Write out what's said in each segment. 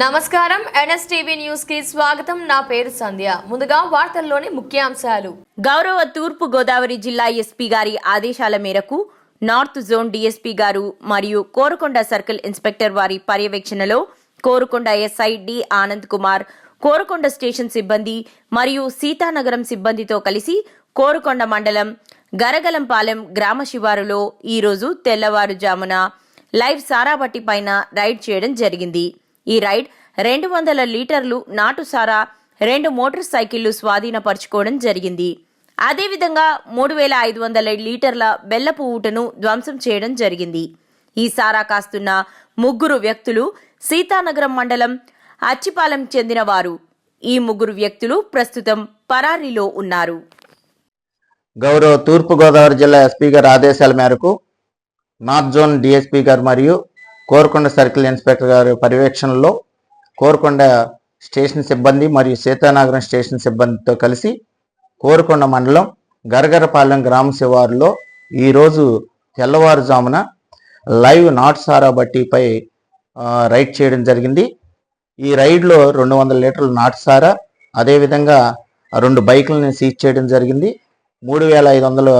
నమస్కారం. ఎన్ఎస్టీవీ న్యూస్కి స్వాగతం. నా పేరు సంధ్య. ముందుగా వార్తల్లోని ముఖ్యాంశాలు. గౌరవ తూర్పు గోదావరి జిల్లా ఎస్పీ గారి ఆదేశాల మేరకు నార్త్ జోన్ డీఎస్పీ గారు మరియు కోరుకొండ సర్కిల్ ఇన్స్పెక్టర్ వారి పర్యవేక్షణలో Korukonda SI D Anand Kumar Korukonda station సిబ్బంది మరియు సీతానగరం సిబ్బందితో కలిసి కోరుకొండ మండలం గరగలంపాలెం గ్రామ శివారులో ఈరోజు తెల్లవారుజామున లైవ్ సారాబట్టి పైన రైడ్ చేయడం జరిగింది. ఈ రైడ్ రెండు వందల లీటర్లు నాటుసారా రెండు మోటార్ సైకిళ్ళు స్వాధీనపరుచుకోవడం జరిగింది. అదేవిధంగా మూడు వేల ఐదు వందల లీటర్ల బెల్లపు ఊటను ధ్వంసం చేయడం జరిగింది. ఈ సారా కాస్తున్న ముగ్గురు వ్యక్తులు సీతానగరం మండలం అచ్చిపాలెం చెందినవారు. ఈ ముగ్గురు వ్యక్తులు ప్రస్తుతం పరారీలో ఉన్నారు. గౌరవ తూర్పుగోదావరి జిల్లా ఎస్పీ గారి ఆదేశాల మేరకు నార్త్ జోన్ డిఎస్పీ గారు మరియు కోరుకొండ సర్కిల్ ఇన్స్పెక్టర్ గారి పర్యవేక్షణలో కోరుకొండ స్టేషన్ సిబ్బంది మరియు సీతానగరం స్టేషన్ సిబ్బందితో కలిసి కోరుకొండ మండలం గరగరపాలెం గ్రామ శివారులో ఈరోజు తెల్లవారుజామున లైవ్ నాట్ సారా బట్టీపై రైడ్ చేయడం జరిగింది. ఈ రైడ్లో రెండు వందల లీటర్ల నాటు సారా అదేవిధంగా రెండు బైకులను సీజ్ చేయడం జరిగింది. మూడు వేల ఐదు వందల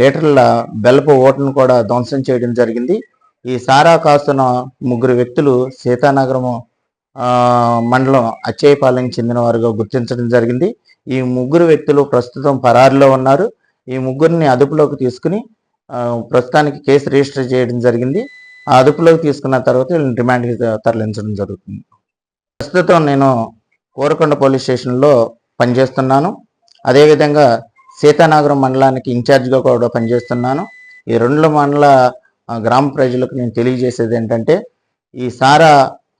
లీటర్ల బెల్లపు ఓటును కూడా ధ్వంసం చేయడం జరిగింది. ఈ సారా కాస్తున్న ముగ్గురు వ్యక్తులు సీతానగరము మండలం అచ్చయ్యపాలెం చెందిన వారుగా గుర్తించడం జరిగింది. ఈ ముగ్గురు వ్యక్తులు ప్రస్తుతం పరారిలో ఉన్నారు. ఈ ముగ్గురిని అదుపులోకి తీసుకుని ప్రస్తుతానికి కేసు రిజిస్టర్ చేయడం జరిగింది. ఆ అదుపులోకి తీసుకున్న తర్వాత వీళ్ళని రిమాండ్కి తరలించడం జరుగుతుంది. ప్రస్తుతం నేను కోరకొండ పోలీస్ స్టేషన్లో పనిచేస్తున్నాను. అదేవిధంగా సీతానగరం మండలానికి ఇన్ఛార్జ్గా కూడా పనిచేస్తున్నాను. ఈ రెండు మండల గ్రామ ప్రజలకు నేను తెలియజేసేది ఏంటంటే ఈ సారా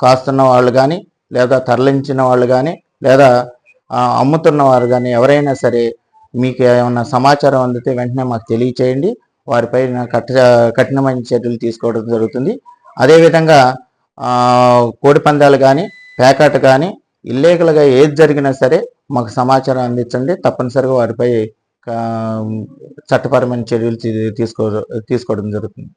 కాస్తున్న వాళ్ళు కానీ లేదా తరలించిన వాళ్ళు కానీ లేదా అమ్ముతున్న వారు కానీ ఎవరైనా సరే మీకు ఏమైనా సమాచారం అందితే వెంటనే మాకు తెలియచేయండి. వారిపై కఠ కఠినమైన చర్యలు తీసుకోవడం జరుగుతుంది. అదేవిధంగా కోడి పందాలు కానీ పేకాట కానీ ఇల్లీగల్గా ఏది జరిగినా సరే మాకు సమాచారం అందించండి. తప్పనిసరిగా వారిపై చట్టపరమైన చర్యలు తీసుకో తీసుకోవడం జరుగుతుంది.